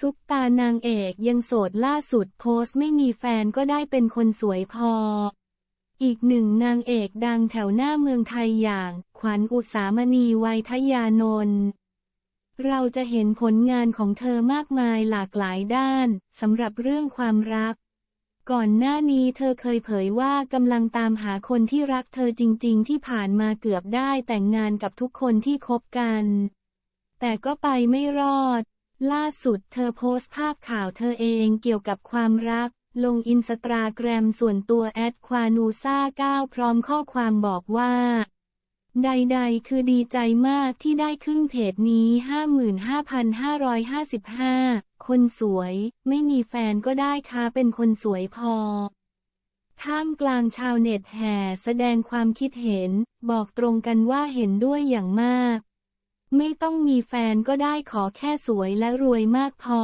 ซุปตานางเอกยังโสดล่าสุดโพสต์ไม่มีแฟนก็ได้เป็นคนสวยพอ อีกหนึ่งนางเอกดังแถวหน้าเมืองไทยอย่าง ขวัญอุสามณีวัยทยานนท์เราจะเห็นผลงานของเธอมากมายหลากหลายด้านสำหรับเรื่องความรัก ก่อนหน้านี้เธอเคยเผยว่ากำลังตามหาคนที่รักเธอจริง ๆ ที่ผ่านมาเกือบได้แต่งงานกับทุกคนที่คบกัน แต่ก็ไปไม่รอด ล่าสุดเธอโพสต์ภาพข่าวเธอเองเกี่ยวกับความรัก ลงอินสตาแกรมส่วนตัวแอดควานูซ่า9พร้อมข้อความบอกว่า ใดๆ คือดีใจมากที่ได้ขึ้นเพจนี้ 55,555 คนสวย ไม่มีแฟนก็ได้ค่ะเป็นคนสวยพอท่ามกลางชาวเน็ตแห่แสดงความคิดเห็น บอกตรงกันว่าเห็นด้วยอย่างมาก ไม่ต้องมีแฟนก็ได้ขอแค่สวยและรวยมากพอ